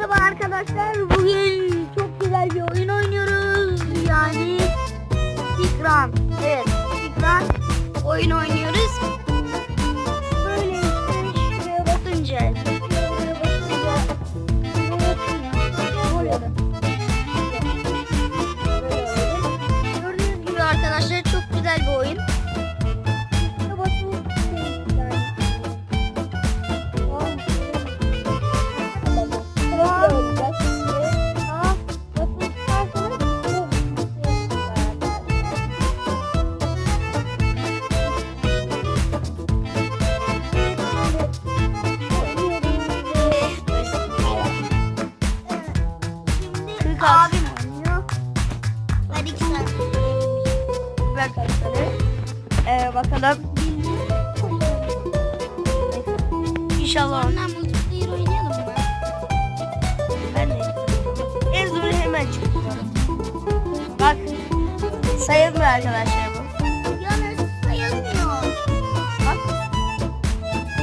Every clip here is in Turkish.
Merhaba arkadaşlar. Bugün çok güzel bir oyun oynuyoruz. Yani Fikran. Evet, Fikran oyun oynuyoruz. Bakalım. İnşallah. Ondan multiplayer oynayalım mı? Ben de. En zoru hemen çıkıyorum. Bak. Sayılmıyor arkadaşlar bu. Ya nasıl sayılmıyor? Bak.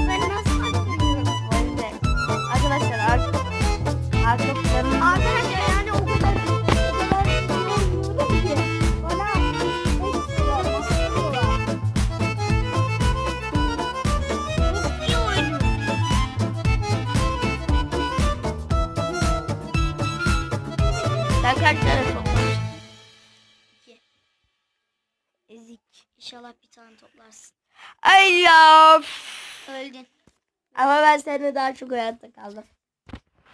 Ben nasıl yüzden. Arkadaşlar arka, arka Tane toplamışsın? İki. Ezik. İnşallah bir tane toplarsın. Ay ya. Öldün. Ama ben seninle daha çok hayatta kaldım.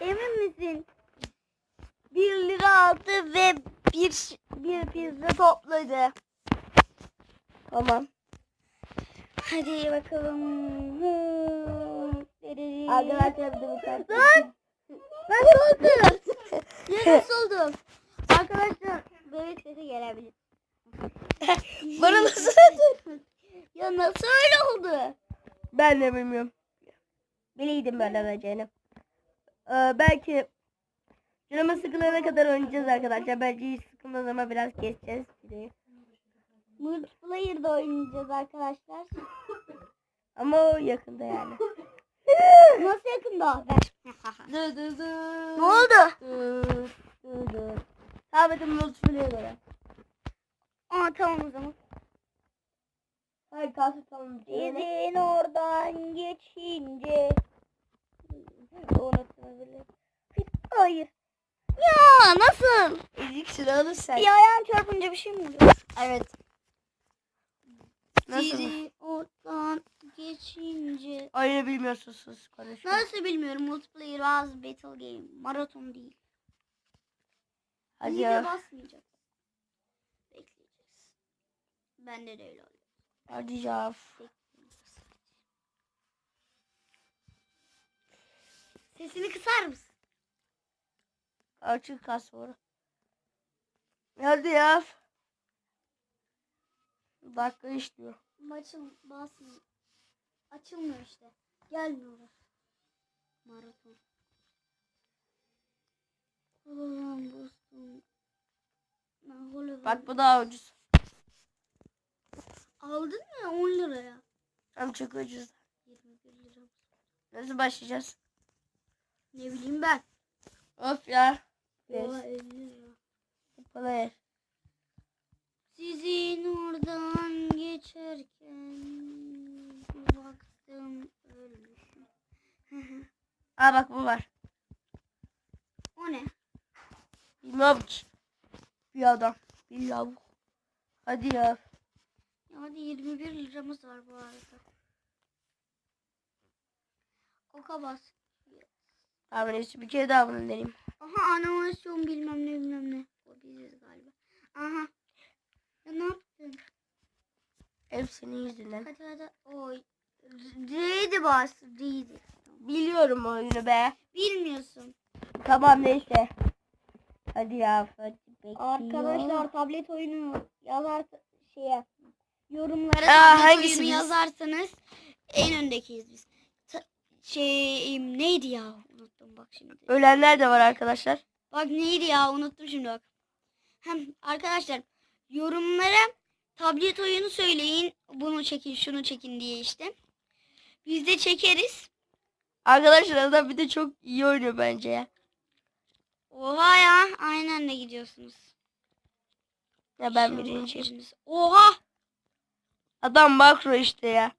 Emin misin? 1 lira aldı ve bir bir pizza topladı. Tamam. Hadi bakalım. Arkadaşlar bir de bu kartı. Lan! Nasıl oldu? Ya nasıl oldu? Arkadaşlar bebek sesi gelebilir. Bana nasıl Ya nasıl öyle oldu? Ben de bilmiyorum. Bileydim böyle olacağını. Ee, belki canımız sıkılana kadar oynayacağız arkadaşlar. Belki hiç sıkılmaz ama biraz geçeceğiz. videoyu. Multiplayer'da oynayacağız arkadaşlar. Ama o yakında yani. Nasıl yakında? Dı dı dı. ne oldu? Dı dı dı. Tamam hadi multiplayer göre. Aa tamam o zaman. Hayır kalsın. Sizin oradan geçince. Unutmayabilirim. Hayır. Ya nasıl? İlk sıralı sen. Bir ayağım çarpınca bir şey mi oluyor? Evet. Nasıl? Sizin oradan geçince. Oyunu bilmiyorsunuz sus konuşma. Nasıl bilmiyorum. Multiplayer was battle game. Maraton değil. Hadi de ya. basmayacağız. Bekleyeceğiz. Bende de öyle oluyor. Hadi ya. Sesini kısar mısın? Açık kas var. Hadi ya. Dakika işliyor. Maçın basmıyor. Açılmıyor işte. Gelmiyorlar. Maraton. Ulan dostum. Ne oluyor? Bak bu daha ucuz. Aldın mı ya 10 liraya? Hem çok ucuz. 21 lira. Nasıl başlayacağız? Ne bileyim ben. Of ya. Oha Yes. 50 lira. Kolay. Sizin oradan geçerken bir baktım ölmüşüm. Aa bak bu var. o ne? Bilmiyorum ki. Bir adam. Bir lavuk. Hadi ya. Hadi 21 liramız var bu arada. Oka bas. Abi neyse bir kere daha bunu deneyeyim. Aha animasyon bilmem ne bilmem ne. O biziz galiba. Aha. Ya ne yaptın? Hep senin yüzünden. Hadi hadi. Oy. D'ydi bas. D'ydi. Biliyorum oyunu be. Bilmiyorsun. Tamam neyse. Hadi ya. Hadi bekliyor. Arkadaşlar tablet oyunu yazar şeye yorumlara Aa, tablet hangisi oyunu biz? yazarsanız en öndekiyiz biz. Ta- şey neydi ya unuttum bak şimdi. Ölenler de var arkadaşlar. Bak neydi ya unuttum şimdi bak. Hem arkadaşlar yorumlara tablet oyunu söyleyin. Bunu çekin şunu çekin diye işte. Biz de çekeriz. Arkadaşlar adam bir de çok iyi oynuyor bence ya. Oha ya. Aynen de gidiyorsunuz. Ya ben birinciyim. Oha. Adam makro işte ya.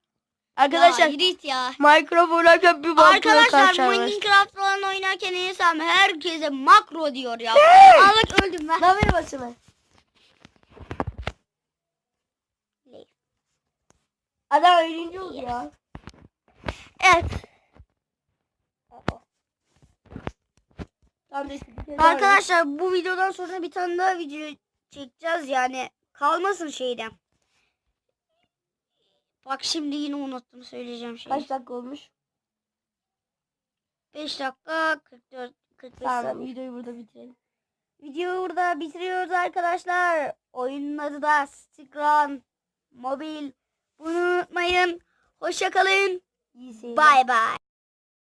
Arkadaşlar Ya, ya. Minecraft oynarken bir makroya Arkadaşlar. Minecraft falan oynarken insan herkese makro diyor ya. Aa bak öldüm ben. Ne ver basını? Adam oldu ya. Evet. Arkadaşlar bu videodan sonra bir tane daha video çekeceğiz yani. Kalmasın şeyden. Bak şimdi yine unuttum söyleyeceğim şeyi. Kaç dakika olmuş? 5 dakika 44 45 Tamam saniye. videoyu burada bitirelim. Videoyu burada bitiriyoruz arkadaşlar. Oyunun adı da Stigran Mobil. Bunu unutmayın. Hoşça kalın. İyi seyirler. Bay bay.